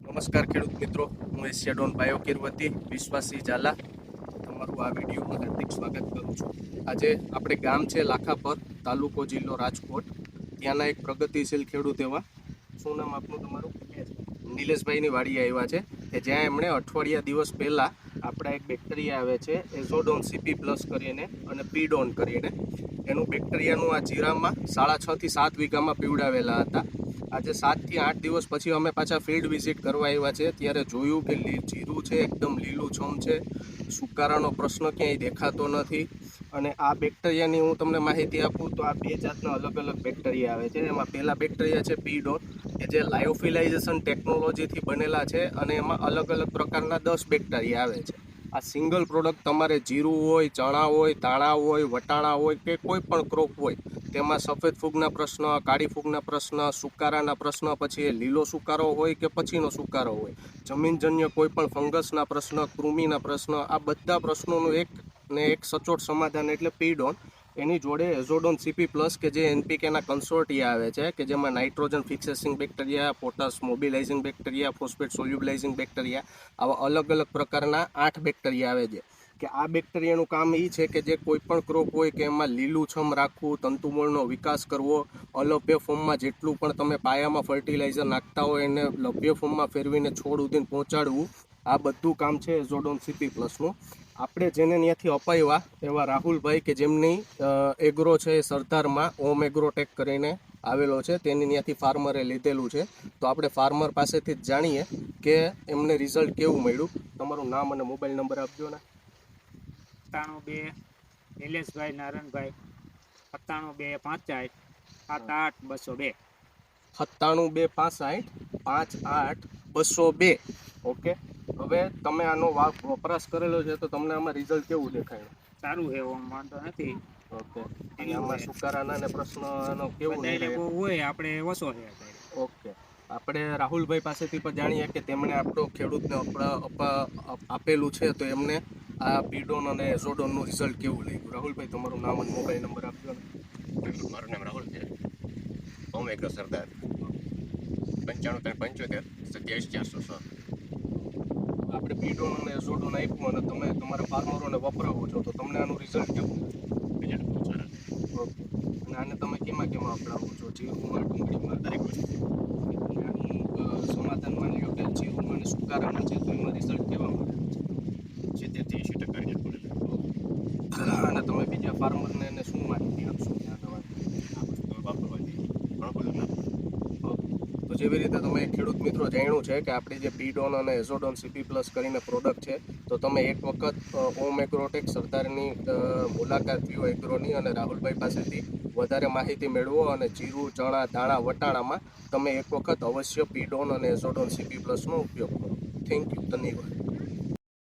નમસ્કાર ખેડૂત મિત્રો, હું એશિયા ડોન બાયો વતી વિશ્વાસી ઝાલા તમારું આ વિડીયોમાં હાર્દિક સ્વાગત કરું છું. આજે આપણે ગામ છે લાખાપર, તાલુકો જિલ્લો રાજકોટ. ત્યાંના એક પ્રગતિશીલ ખેડૂત એવા, શું નામ આપનું તમારું? નિલેશભાઈની વાડી આવ્યા છે, કે જ્યાં એમણે અઠવાડિયા દિવસ પહેલાં આપણા એક બેક્ટેરિયા આવે છે, એઝોડોન સીપી પ્લસ કરીને અને પીડોન કરીને. એનું બેક્ટેરિયાનું આ જીરામાં સાડા છથી સાત વીઘામાં પીવડાવેલા હતા. આજે સાતથી આઠ દિવસ પછી અમે પાછા ફિલ્ડ વિઝિટ કરવા આવ્યા છે. ત્યારે જોયું કે જીરું છે, એકદમ લીલુંછમ છે. સુકારાનો પ્રશ્ન ક્યાંય દેખાતો નથી. અને આ બેક્ટેરિયાની હું તમને માહિતી આપું તો આ બે જાતના અલગ અલગ બેક્ટેરિયા આવે છે. એમાં પહેલા બેક્ટેરિયા છે પીડોન કે જે લાયોફિલાઇઝેશન ટેકનોલોજીથી બનેલા છે અને એમાં અલગ અલગ પ્રકારના દસ બેક્ટેરિયા આવે છે. આ સિંગલ પ્રોડક્ટ તમારે જીરું હોય, ચણા હોય દાણા હોય, વટાણા હોય કે કોઈ પણ ક્રોપ હોય, તેમાં સફેદ ફૂગના પ્રશ્ન, કાળી ફૂગના પ્રશ્ન, સુકારાના પ્રશ્ન, પછી એ લીલો સુકારો હોય કે પછીનો સુકારો હોય, જમીનજન્ય કોઈ પણ ફંગસના પ્રશ્ન, કૃમિના પ્રશ્ન, આ બધા પ્રશ્નોનું એક ને એક સચોટ સમાધાન એટલે પીડોન એની જોડે એઝોડોન સીપી પ્લસ કે જે એનપીકેના કન્સોર્ટિયા આવે છે, કે જેમાં nitrogen fixing bacteria potash mobilising bacteria phosphate solubilising bacteria આવા અલગ અલગ પ્રકારના આઠ બેક્ટેરિયા આવે છે. કે આ બેક્ટેરિયાનું કામ એ છે કે જે કોઈપણ ક્રોપ હોય કે એમાં લીલુંછમ રાખવું, તંતુમૂળનો વિકાસ કરવો, અલભ્ય ફોર્મમાં જેટલું પણ તમે પાયામાં ફર્ટિલાઇઝર નાખતા હોય એને લભ્ય ફોર્મમાં ફેરવીને છોડ ઉધીને પહોંચાડવું આ બધું કામ છે એઝોડોન સીપી પ્લસનું આપણે જેને ત્યાંથી અપાવ્યા એવા રાહુલભાઈ કે જેમની એગ્રો છે એ સરદારમાં ઓમ એગ્રોટેક કરીને આવેલો છે તેની ત્યાંથી ફાર્મરે લીધેલું છે. તો આપણે ફાર્મર પાસેથી જ જાણીએ કે એમને રિઝલ્ટ કેવું મળ્યું. તમારું નામ અને મોબાઈલ નંબર આપજો ને. સત્તાણું બે નિલેશભાઈ નારાયણભાઈ સત્તાણું બે પાંચાઠ સાત આઠ બસો બે. સત્તાણું બે પાંસઠ પાંચ આઠ બસો બે. ઓકે? હવે તમે આનો વપરાશ કરેલો છે તો તમને આમાં રિઝલ્ટ કેવું દેખાયું? સારું છે ઓમ વાંધો નથી. ઓકે. અને આમાં સુકારાના ને પ્રશ્નનો કેવું હોય આપણે ઓછો છે ઓકે. આપણે રાહુલભાઈ પાસેથી પણ જાણીએ કે તેમણે આપણો ખેડૂતને આપેલું છે તો એમને આ પીડોન અને એઝોડોનનું રિઝલ્ટ કેવું લાગ્યું? રાહુલભાઈ તમારું નામ અને મોબાઈલ નંબર આપજો ને. મારું નામ રાહુલ છે. ઓમ સરદાર. પંચાણું ત્રણ પંચોતેર સત્યાવીસ ચારસો સો આપણે પીડોન અને એઝોડોન આપ્યું અને તમે તમારા ફાર્મરોને વપરાવો છો તો તમને આનું રિઝલ્ટ કેવું રિઝલ્ટ બહુ ઓકે. અને આને તમે કેમાં કેમાં વપરાવો છો? જીવમાં ડુંગળીમાં દરેક વસ્તુ. આનું અ, સમાધાન માની લો કે જીરુમાં અને સુકારામાં છે તો એમાં રિઝલ્ટ કેવા મળે? સિત્તેરથી એંશી ટકા રિઝલ્ટ મળે. અને તમે બીજા ફાર્મરને એને શું માહિતી આપશો કે આ દવા આ વસ્તુ વાપરવાથી ઘણો બધો લાભ તો જેવી રીતે તમે ખેડૂત મિત્રો જાણ્યું છે કે આપણી જે પીડોન અને એઝોડોન સીપી પ્લસ કરીને પ્રોડક્ટ છે, તો તમે એક વખત ઓમ એગ્રોટેક સરદારની મુલાકાત લ્યો એગ્રોની અને રાહુલભાઈ પાસેથી. વધારે માહિતી મેળવો અને જીરું, ચણા દાણા વટાણામાં તમે એક વખત અવશ્ય પીડોન અને એઝોડોન સીપી પ્લસનો ઉપયોગ કરો. થેન્ક યુ ધન્યવાદ.